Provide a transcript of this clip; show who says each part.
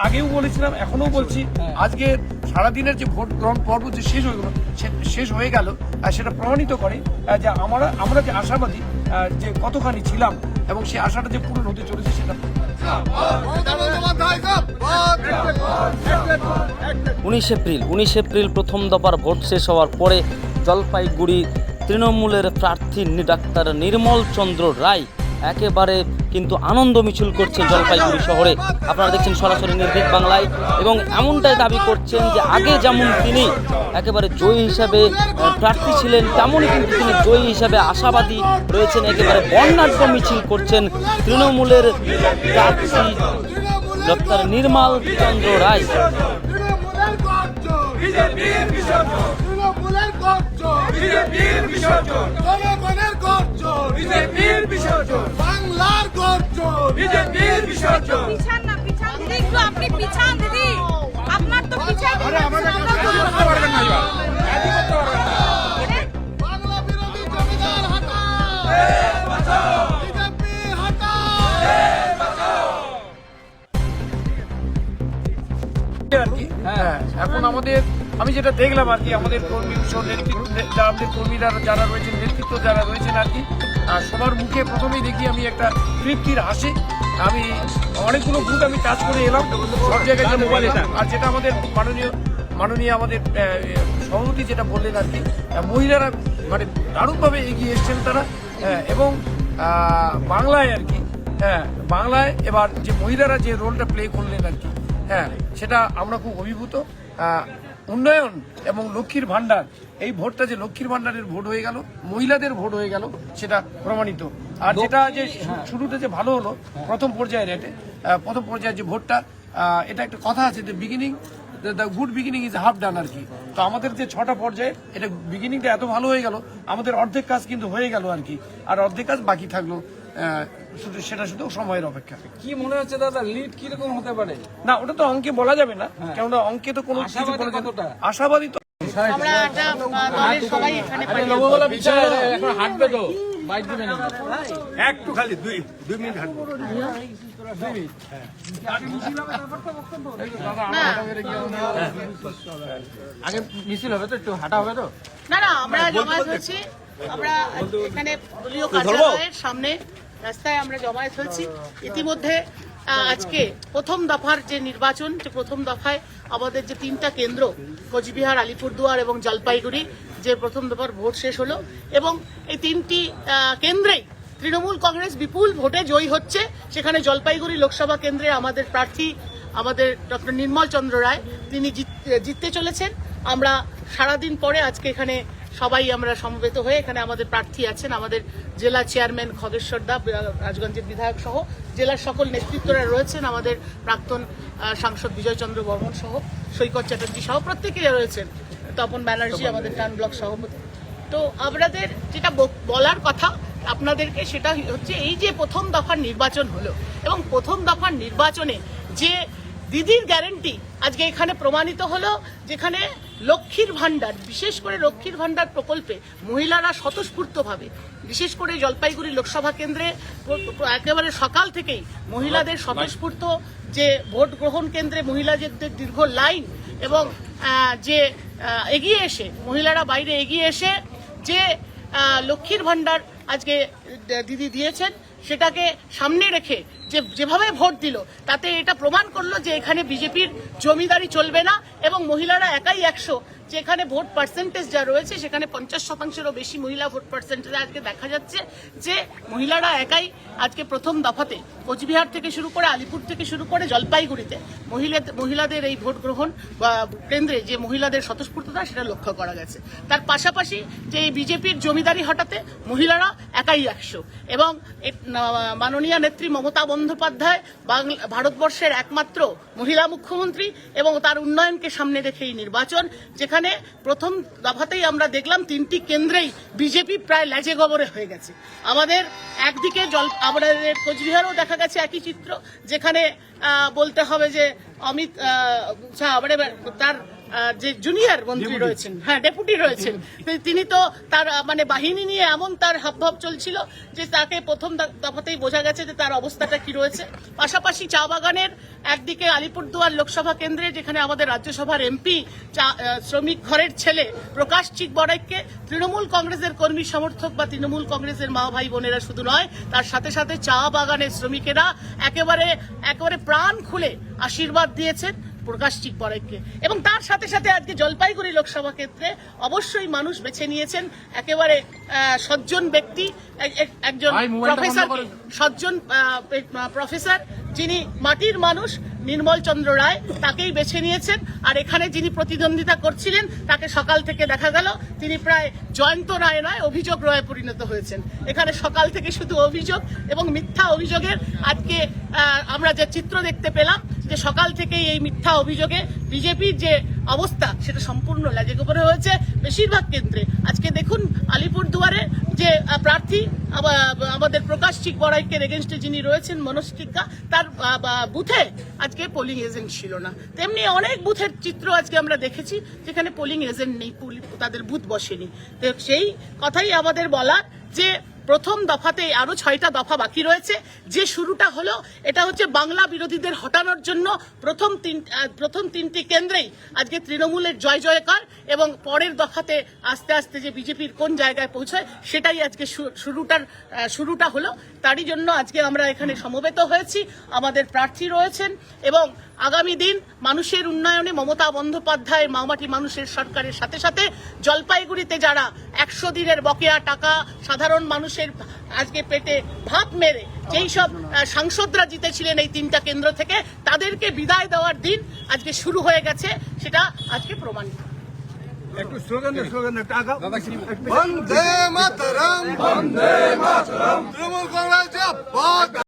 Speaker 1: আগেও বলেছিলাম এখনও বলছি আজকে সারাদিনের যে ভোট গ্রহণ পর্ব যে শেষ হয়ে গেল সে- শেষ হয়ে গেল আর সেটা প্রমাণিত করে যে আমরা আমরা যে আশাবাদী যে কতখানি ছিলাম এবং সেই আশাটা যে পূরণ হতে চলেছে সেটা
Speaker 2: উনিশ এপ্রিল উনিশ এপ্রিল প্রথম দফার ভোট শেষ হওয়ার পরে জলপাইগুড়ি তৃণমূলের প্রার্থী নি- ডাক্তার নির্মল চন্দ্র রায় একেবারে কিন্তু আনন্দ মিছিল করছে জলপাইগুড়ি শহরে। আপনারা দেখছেন সরাসরি নির্ভীক বাংলায় এবং এমনটাই দাবি করছেন যে আগে যেমন তিনি একেবারে জয়ী হিসাবে প্রার্থী ছিলেন, তেমনই কিন্তু তিনি জয়ী হিসাবে আশাবাদী রয়েছেন, একেবারে বর্ণাঢ্য মিছিল করছেন তৃণমূলের প্রার্থী ডক্টর নির্মল চন্দ্র রায়।
Speaker 3: বিজেপির বিসর্জন বিজেপির বিসর্জন বিসর্জন।
Speaker 4: পিছান না পিছান। দিদি একটু আপনি পিছান দিদি। আপনার তো পিছাই
Speaker 5: বাংলা বিরোধী জমিদার হাটা বিজেপি হাটা
Speaker 1: হ্যাঁ এখন আমাদের আমি যেটা দেখলাম আর কি আমাদের কর্মী সব নেতৃত্ব আমাদের কর্মীরা যারা রয়েছেন নেতৃত্ব যারা রয়েছেন আর কি আর সবার মুখে প্রথমেই দেখি আমি একটা তৃপ্তির হাসি। আমি অনেকগুলো বুথ আমি টাচ করে এলাম, সব জায়গায় মোবাইল আর যেটা আমাদের মাননীয় মাননীয় আমাদের সভাপতি যেটা বললেন আর কি মহিলারা মানে দারুণভাবে এগিয়ে এসছেন তারা এবং বাংলায় আর কি হ্যাঁ বাংলায় এবার যে মহিলারা যে রোলটা প্লে করলেন আর কি হ্যাঁ সেটা আমরা খুব অভিভূত। উন্নয়ন এবং লক্ষ্মীর ভান্ডার এই ভোটটা যে লক্ষ্মীর ভান্ডারের ভোট হয়ে গেল মহিলাদের ভোট হয়ে গেল সেটা প্রমাণিত। আর যেটা যে শুরুতে যে ভালো হলো প্রথম পর্যায়ে রেটে প্রথম পর্যায়ে যে ভোটটা এটা একটা কথা আছে যে beginning the good beginning is half done আর কি। তো আমাদের যে ছটা পর্যায়ে এটা বিগিনিংটা এত ভালো হয়ে গেল আমাদের অর্ধেক কাজ কিন্তু হয়ে গেল আর কি। আর অর্ধেক কাজ বাকি থাকল। শুধু সেটা শুধু সময়ের অপেক্ষা।
Speaker 6: কি মনে হচ্ছে দাদা লিড কীরকম হতে পারে?
Speaker 1: না ওটা তো অঙ্কে বলা যাবে না কেননা অঙ্কে তো কোনো কিছু
Speaker 6: আশাবাদী
Speaker 1: বলা যাবে আশাবাদী তো
Speaker 4: আমরা একটা দলের সবাই এখানে পাই
Speaker 6: লোকগুলো বিচারে এখন হাঁটবে তো। বাইক দিবে না
Speaker 3: একটু খালি দুই দুই মিনিট হাঁটবো।
Speaker 6: আগে মিছিল হবে তো একটু হাঁটা হবে তো?
Speaker 4: না না আমরা জমায়েত হয়েছি। আমরা এখানে দলীয় কার্যালয়ের সামনে রাস্তায় আমরা জমায়েত হয়েছি। ইতিমধ্যে আজকে প্রথম দফার যে নির্বাচন যে প্রথম দফায় আমাদের যে তিনটা কেন্দ্র কোচবিহার আলিপুরদুয়ার এবং জলপাইগুড়ি যে প্রথম দফার ভোট শেষ হলো এবং এই তিনটি কেন্দ্রেই তৃণমূল কংগ্রেস বিপুল ভোটে জয়ী হচ্ছে। সেখানে জলপাইগুড়ি লোকসভা কেন্দ্রে আমাদের প্রার্থী আমাদের ডক্টর নির্মল চন্দ্র রায় তিনি জিত- জিততে চলেছেন। আমরা সারাদিন পরে আজকে এখানে সবাই আমরা সমবেত হয়ে এখানে আমাদের প্রার্থী আছেন আমাদের জেলা চেয়ারম্যান খগেশ্বর দা রাজগঞ্জের বিধায়ক সহ জেলার সকল নেতৃত্বরা রয়েছেন আমাদের প্রাক্তন সাংসদ বিজয়চন্দ্র বর্মন সহ সৈকত চ্যাটার্জি সহ প্রত্যেকেই রয়েছেন। তপন ব্যানার্জি আমাদের টান ব্লক সভাপতি। তো আপনাদের যেটা বলার কথা আপনাদেরকে সেটা হচ্ছে এই যে প্রথম দফার নির্বাচন হলো এবং প্রথম দফার নির্বাচনে যে দিদির গ্যারেন্টি আজকে এখানে প্রমাণিত হলো যেখানে লক্ষ্মীর ভাণ্ডার বিশেষ করে লক্ষ্মীর ভাণ্ডার প্রকল্পে মহিলারা স্বতঃস্ফূর্তভাবে বিশেষ করে জলপাইগুড়ি লোকসভা কেন্দ্রে একেবারে সকাল থেকেই মহিলাদের স্বতঃস্ফূর্ত যে ভোট গ্রহণ কেন্দ্রে মহিলাদের দীর্ঘ লাইন এবং যে এগিয়ে এসে মহিলারা বাইরে এগিয়ে এসে যে লক্ষ্মীর ভাণ্ডার আজকে দিদি দিয়েছেন সেটাকে সামনে রেখে যে, যেভাবে ভোট দিল, তাতে এটা প্রমাণ করল যে এখানে বিজেপির জমিদারি চলবে না এবং মহিলারা একাই একশো যেখানে ভোট পার্সেন্টেজ যা রয়েছে, সেখানে পঞ্চাশ শতাংশেরও বেশি মহিলা ভোট পার্সেন্টেজ আজকে দেখা যাচ্ছে যে মহিলারা একাই আজকে প্রথম দফাতে কোচবিহার থেকে শুরু করে আলিপুর থেকে শুরু করে জলপাইগুড়িতে মহিলা মহিলাদের এই ভোট গ্রহণ বা কেন্দ্রে যে মহিলাদের স্বতঃস্ফূর্ততা, সেটা লক্ষ্য করা গেছে। তার পাশাপাশি যে এই বিজেপির জমিদারি হটাতে মহিলারা একাই একশো এবং মাননীয় নেত্রী মমতা বন্দ্যোপাধ্যায় ভারতবর্ষের একমাত্র মহিলা মুখ্যমন্ত্রী এবং তার উন্নয়নকে সামনে রেখে এই নির্বাচন, যেখানে প্রথম দফাতেই আমরা দেখলাম তিনটি কেন্দ্রেই বিজেপি প্রায় ল্যাজে গবরে হয়ে গেছে। আমাদের একদিকে জল, আমাদের কোচবিহারও দেখা গেছে একই চিত্র, যেখানে বলতে হবে যে অমিত শাহ, মানে তার যে জুনিয়র মন্ত্রী রয়েছেন হ্যাঁ ডেপুটি রয়েছেন। তিনি তো তার মানে বাহিনী নিয়ে এমন তার হাবভাব চলছিল যে তাকে প্রথম দফাতেই বোঝা গেছে যে তার অবস্থাটা কি রয়েছে। পাশাপাশি চা বাগানের একদিকে আলিপুরদুয়ার লোকসভা কেন্দ্রে যেখানে আমাদের রাজ্যসভার এমপি শ্রমিক ঘরের ছেলে প্রকাশ চিক বড়াইকে তৃণমূল কংগ্রেসের কর্মী সমর্থক বা তৃণমূল কংগ্রেসের মা ভাই বোনেরা শুধু নয় তার সাথে সাথে চা বাগানের শ্রমিকেরা একেবারে একেবারে প্রাণ খুলে আশীর্বাদ দিয়েছেন। প্রকাশ চিক এবং তার সাথে সাথে আজকে জলপাইগুড়ি লোকসভা ক্ষেত্রে অবশ্যই মানুষ বেছে নিয়েছেন একেবারে সজ্জন ব্যক্তি এক- এক- একজন প্রফেসর সজ্জন প্রফেসর যিনি মাটির মানুষ নির্মল চন্দ্র রায় তাকেই বেছে নিয়েছেন। আর এখানে যিনি প্রতিদ্বন্দ্বিতা করছিলেন তাকে সকাল থেকে দেখা গেল তিনি প্রায় জয়ন্ত রায় নয় অভিযোগ রয়ে পরিণত হয়েছেন। এখানে সকাল থেকে শুধু অভিযোগ এবং মিথ্যা অভিযোগের আজকে আমরা যে চিত্র দেখতে পেলাম যে সকাল থেকেই এই মিথ্যা অভিযোগে বিজেপির যে অবস্থা, সেটা সম্পূর্ণ লাজে গোপরে হয়েছে বেশিরভাগ কেন্দ্রে। আজকে দেখুন আলিপুরদুয়ারে যে প্রার্থী আমাদের প্রকাশ চিক বড়াইকের এগেনস্টে যিনি রয়েছেন, মনোজ টিক্কা, তার বুথে আজকে পোলিং এজেন্ট ছিল না। তেমনি অনেক বুথের চিত্র আজকে আমরা দেখেছি, যেখানে পোলিং এজেন্ট নেই তাদের বুথ বসেনি। তো সেই কথাই আমাদের বলার যে প্রথম দফাতে আরও ছয়টা দফা বাকি রয়েছে। যে শুরুটা হলো, এটা হচ্ছে বাংলা বিরোধীদের হটানোর জন্য প্রথম তিন প্রথম তিনটি কেন্দ্রেই আজকে তৃণমূলের জয় জয়কার এবং পরের দফাতে আস্তে আস্তে যে বিজেপির কোন জায়গায় পৌঁছয়, সেটাই আজকে শুরুটার শুরুটা হলো। তারই জন্য আজকে আমরা এখানে সমবেত হয়েছি। আমাদের প্রার্থী রয়েছেন এবং আগামী দিন মানুষের উন্নয়নে মমতা বন্দ্যোপাধ্যায় মামাটি মানুষের সরকারের সাথে সাথে জলপাইগুড়িতে যারা একশো দিনের বকেয়া টাকা সাধারণ মানুষের আজকে পেটে ভাত মেরে যেই সব সাংসদরা জিতেছিলেন এই তিনটা কেন্দ্র থেকে তাদেরকে বিদায় দেওয়ার দিন আজকে শুরু হয়ে গেছে সেটা আজকে প্রমাণিত।
Speaker 3: একটু স্লোগান স্লোগান
Speaker 5: বন্দে মাতরম। বন্দে মাতরম। তৃণমূল কংগ্রেস